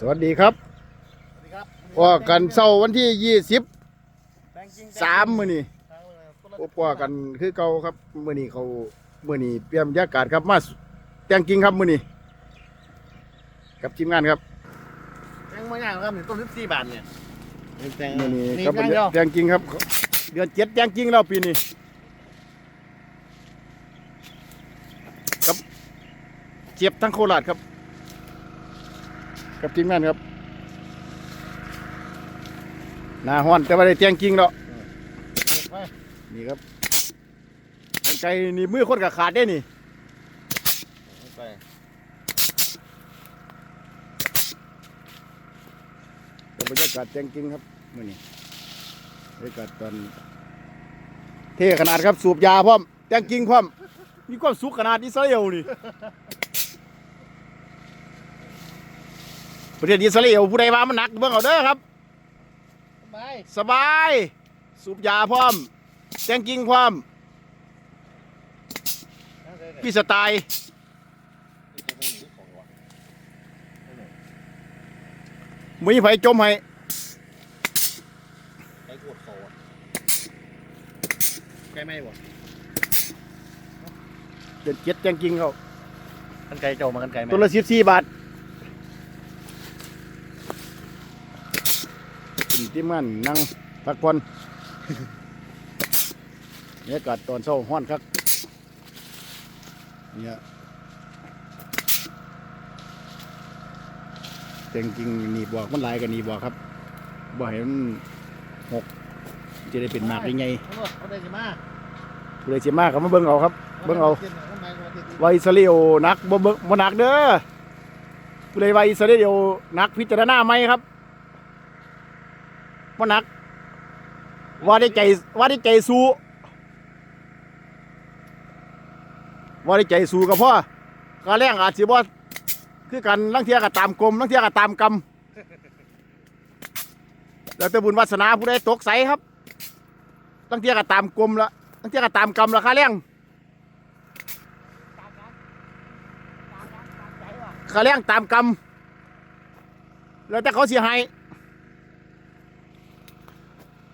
สวัสดีครับสวัสดีครับว่ากันเศร้าวันที่ยี่สิบแตงจริงสามมื้อนี้ทางเลยคนละพบว่ากันคือเก่าครับมื้อนี้เขามื้อนี้เปลี่ยนบรรยากาศครับมาแต่งจริงครับมื้อนี้กับทีมงานครับแตงมาอย่างครับนี่ต้นสิบสี่บาทเนี่ยแตงมื้อนี้นี่ครับแตงเดียวแต่งจริงครับ เดือนเจ็ดแต่งจริงแล้วปีนี้ครับเจ็บทั้งโคราชครับ กับทีมงานครับหน้าห้อนแต่ว่าได้แต่งจริงแล้วไปนี่ครับกันไกลนี่มือคนกับขาดได้นี่ไปกับบรรยากาศแจ้งจริงครับมื่อนี้บรรยากาศตอนเท่ขนาดครับสูบยาพร้อมแจ้งจริงพร้อมมีความสุขขนาดอิสราเอลนี่ ประเทศอิสราเอลผู้ใดว่ามันหนักเบิ่งเอาเด้อครับ ไปสบาย สูบยาพร้อมแจ้งจริงพร้อมพี่สไตล์มีไผจมให้ไก่กดโซ่ไก่ไม่บ่เจ็ดเจ็ดแจ้งจริงเขากันไก่เจ้ามากันไก่ไหมตัวละสิบสี่บาท กินที่มันนั่งพักผ่อนบรรยากาศตอนเช้าห้อนครับเนี่ยแต่จริงหนีบวกมันลายกันหนีบวกครับบ่ให้มันหกจะได้เป็นมากยังไงเอาเอาได้สิมาเลยเสียมากครับมาเบิ่งเอาครับ เบิ่งเอาไมมาติดไวาอิสราเอลนักบ่เบิ่งบ่หนักเด้อผู้ใดไวาอิสราเอลนักพิจารณาไหมครับ บ่หนัก ว่าได้ใจว่าได้ใจสู้ว่าได้ใจสู้กับพ่อกาแรงอาจสิบ่คือกันลังเทียก็ตามกลมลังเทียก็ตามกรรมแล้วแต่บุญวาสนาผู้ใดตกใสครับลังเทียก็ตามกลมละลังเทียก็ตามกรรมละค่าแรงค่าแรงตามกรรมแล้วแต่เขาเสียหาย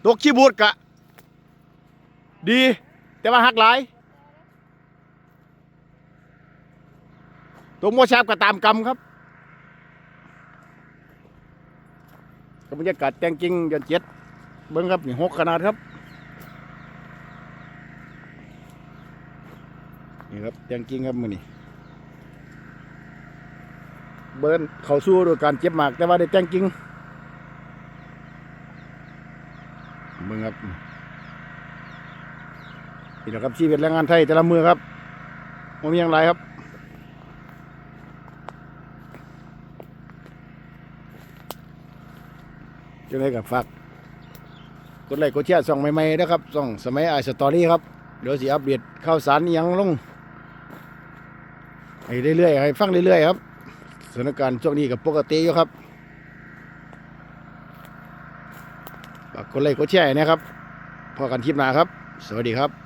ตกขี้บูดกะ ดี แต่ว่าหักหลายตกโมชาบก็ตามกรรมครับกับบรรยากาศแจงจริงยอนเจ็ดเบิ้งครับนี่หกขนาดครับ นี่ครับแจงจริงครับมือนี่เบิ้นเขาสู้ด้วยการเจ็บหมากแต่ว่าได้แจงจริง เมืองครับนี่แหละครับชีวิตแรงงานไทยแต่ละมือครับมันมีอย่างไรครับจังไรกับฝากกดไลค์กดแชร์ส่องใหม่ๆนะครับส่องสมัยไอสตอรี่ครับเดี๋ยวสิอัปเดตข่าวสารยังลงให้เรื่อยๆให้ฟังเรื่อยๆครับสถานการณ์ช่วงนี้กับปกติอยู่ครับ ฝากกดไลค์กดแชร์นะครับพอกันคลิปหน้าครับ สวัสดีครับ